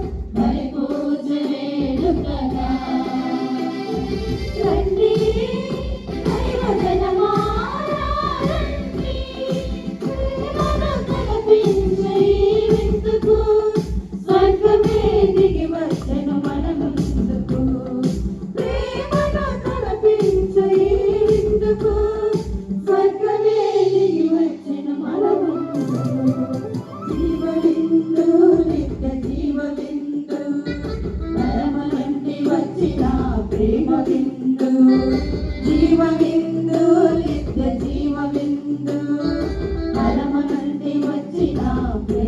Oh. ప్రేమ బిందు జీవ బిందు నిత్య జీవ బిందు బలమనంటే వచ్చిన ప్రేమ.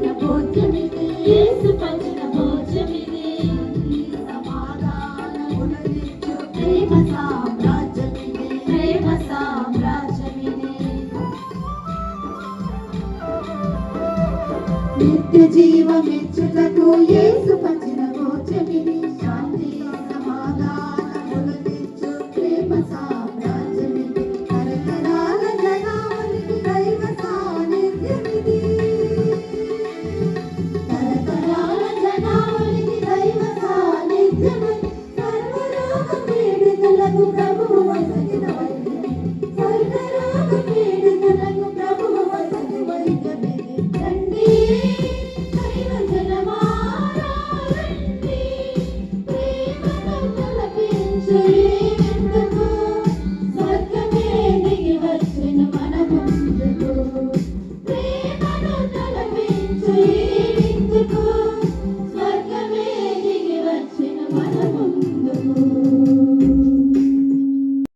నిత్య జీవమిచ్చుటకు యేసు పచిన గోచమిని శాంతి సమాధానములు తెచ్చు ప్రేమ సామ్రాజ్యమిది. తరతరాల జనానికి దైవ సాన్నిధ్యమిది. తరతరాల జనానికి దైవ సాన్నిధ్యమని సర్వలోక పీడితులకు ప్రభు Thank you.